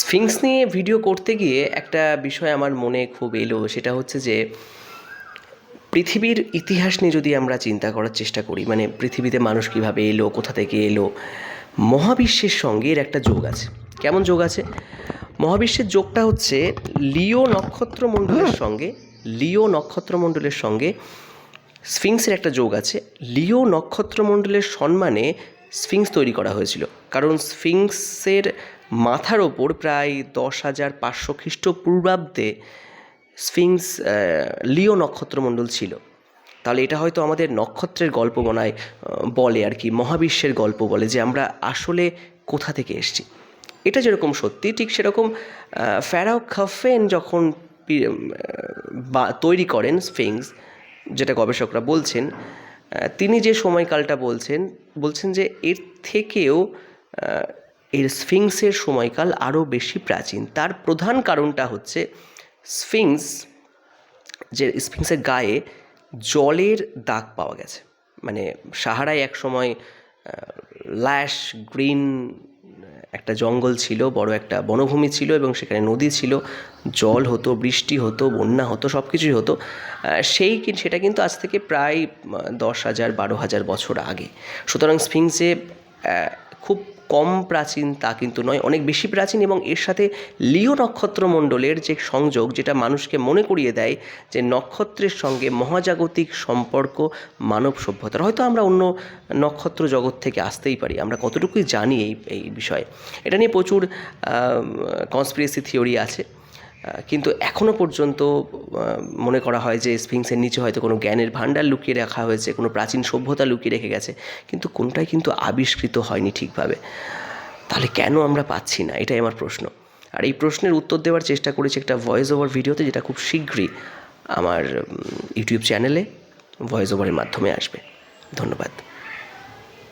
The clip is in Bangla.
স্ফিংস নিয়ে ভিডিও করতে গিয়ে একটা বিষয় আমার মনে খুব এলো সেটা হচ্ছে যে পৃথিবীর ইতিহাস নিয়ে যদি আমরা চিন্তা করার চেষ্টা করি মানে পৃথিবীতে মানুষ কীভাবে এলো কোথা থেকে এলো মহাবিশ্বের সঙ্গে এর একটা যোগ আছে। কেমন যোগ আছে? মহাবিশ্বের যোগটা হচ্ছে লিও নক্ষত্রমণ্ডলের সঙ্গে লিও নক্ষত্রমণ্ডলের সঙ্গে স্ফিংসের একটা যোগ আছে। লিও নক্ষত্রমণ্ডলের সম্মানে স্ফিংস তৈরি করা হয়েছিল। কারণ স্ফিংসের মাথার ওপর প্রায় দশ হাজার পাঁচশো খ্রিস্টপূর্বাব্দে স্ফিংস লিও নক্ষত্রমণ্ডল ছিল। তাহলে এটা হয়তো আমাদের নক্ষত্রের গল্প বনায় বলে আর কি, মহাবিশ্বের গল্প বলে যে আমরা আসলে কোথা থেকে এসেছি। এটা যেরকম সত্যি, ঠিক সেরকম ফ্যারাও খাফেন যখন বা, তৈরি করেন স্ফিংস, যেটা গবেষকরা বলছেন তিনি যে সময়কালটা বলছেন বলছেন যে এর থেকেও এর স্ফিংসের সময়কাল আরও বেশি প্রাচীন। তার প্রধান কারণটা হচ্ছে স্ফিংস, যে স্ফিংসের গায়ে জলের দাগ পাওয়া গেছে। মানে সাহারায় এক সময় ল্যাশ গ্রিন, একটা জঙ্গল ছিল, বড় একটা বনভূমি ছিল এবং সেখানে নদী ছিল। জল হতো, বৃষ্টি হতো, বন্যা হতো সব কিছুই হতো সেই সেটা কিন্তু আজ থেকে প্রায় দশ হাজার, বারো হাজার বছর আগে। সুতরাং স্ফিংসে খুব কম প্রাচীন তা কিন্তু নয়, অনেক বেশি প্রাচীন এবং এর সাথে লিও নক্ষত্রমণ্ডলের যে সংযোগ যেটা মানুষকে মনে করিয়ে দেয় যে নক্ষত্রের সঙ্গে মহাজাগতিক সম্পর্ক মানব সভ্যতার। হয়তো আমরা অন্য নক্ষত্র জগৎ থেকে আসতেই পারি, আমরা কতটুকুই জানি এই এই বিষয়ে। এটা নিয়ে প্রচুর কনস্পিরেসি থিওরি আছে। কিন্তু এখনও পর্যন্ত মনে করা হয় যে স্ফিংসের নিচে হয়তো কোনো জ্ঞানের ভাণ্ডার লুকিয়ে রাখা হয়েছে, কোনো প্রাচীন সভ্যতা লুকিয়ে রেখে গেছে, কিন্তু কোনটাই কিন্তু আবিষ্কৃত হয়নি ঠিকভাবে। তাহলে কেন আমরা পাচ্ছি না? এটাই আমার প্রশ্ন। আর এই প্রশ্নের উত্তর দেওয়ার চেষ্টা করেছি একটা ভয়েস ওভার ভিডিওতে যেটা খুব শীঘ্রই আমার ইউটিউব চ্যানেলে ভয়েস ওভারের মাধ্যমে আসবে। ধন্যবাদ।